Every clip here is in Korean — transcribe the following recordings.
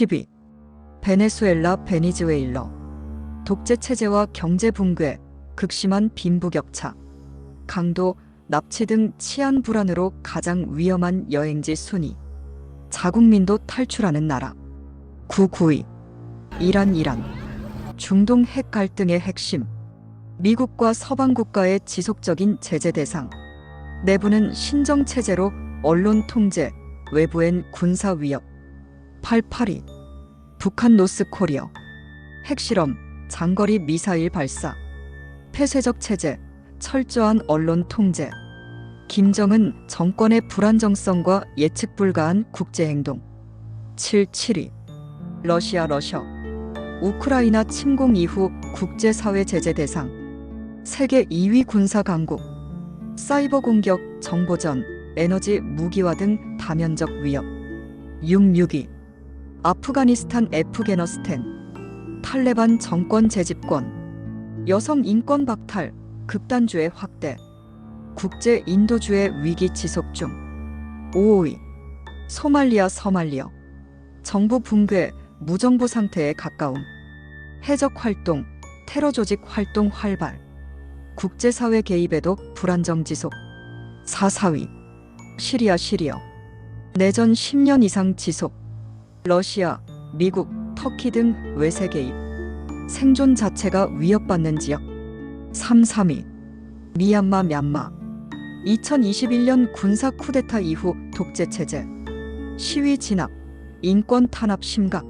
10위 베네수엘라 베니즈웨일러 독재 체제와 경제 붕괴, 극심한 빈부격차, 강도, 납치 등 치안 불안으로 가장 위험한 여행지 순위. 자국민도 탈출하는 나라. 9, 9위. 이란 이란. 중동 핵 갈등의 핵심. 미국과 서방 국가의 지속적인 제재 대상. 내부는 신정 체제로 언론 통제, 외부엔 군사 위협. 8, 8위. 북한 노스 코리어. 핵실험, 장거리 미사일 발사. 폐쇄적 체제, 철저한 언론 통제. 김정은 정권의 불안정성과 예측 불가한 국제행동. 7, 7위. 러시아 러셔. 우크라이나 침공 이후 국제사회 제재 대상. 세계 2위 군사 강국. 사이버 공격, 정보전, 에너지 무기화 등 다면적 위협. 6, 6위. 아프가니스탄 애프게너스탄. 탈레반 정권 재집권. 여성 인권 박탈, 극단주의 확대. 국제 인도주의 위기 지속 중. 5위. 소말리아 서말리어. 정부 붕괴, 무정부 상태에 가까움. 해적 활동, 테러 조직 활동 활발. 국제사회 개입에도 불안정 지속. 4, 4위. 시리아 시리어. 내전 10년 이상 지속. 러시아, 미국, 터키 등 외세 개입. 생존 자체가 위협받는 지역. 3, 3위. 미얀마 얀마. 2021년 군사 쿠데타 이후 독재 체제. 시위 진압. 인권 탄압 심각.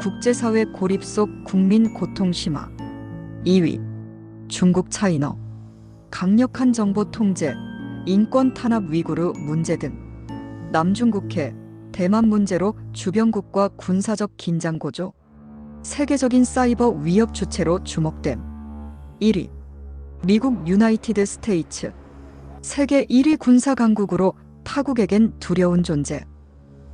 국제사회 고립 속 국민 고통 심화. 2위. 중국 차이너. 강력한 정보 통제, 인권 탄압 위구르 문제 등. 남중국해, 대만 문제로 주변국과 군사적 긴장 고조. 세계적인 사이버 위협 주체로 주목됨. 1위. 미국 유나이티드 스테이츠. 세계 1위 군사 강국으로 타국에겐 두려운 존재.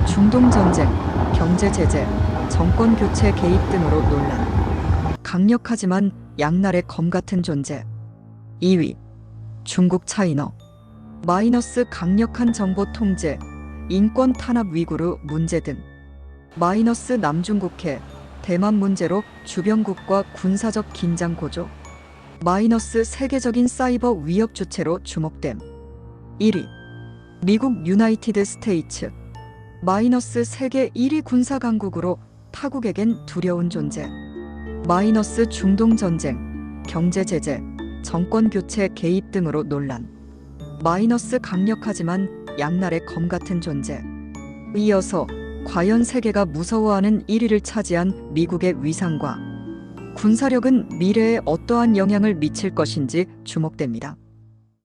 중동 전쟁, 경제 제재, 정권 교체 개입 등으로 논란. 강력하지만 양날의 검 같은 존재. 2위. 중국 차이너. 마이너스 강력한 정보 통제, 인권 탄압 위구르 문제 등. 마이너스 남중국해, 대만 문제로 주변국과 군사적 긴장 고조. 마이너스 세계적인 사이버 위협 주체로 주목됨. 1위. 미국 유나이티드 스테이츠. 마이너스 세계 1위 군사 강국으로 타국에겐 두려운 존재. 마이너스 중동 전쟁, 경제 제재, 정권 교체 개입 등으로 논란. 마이너스 강력하지만 양날의 검 같은 존재. 이어서 과연 세계가 무서워하는 1위를 차지한 미국의 위상과 군사력은 미래에 어떠한 영향을 미칠 것인지 주목됩니다.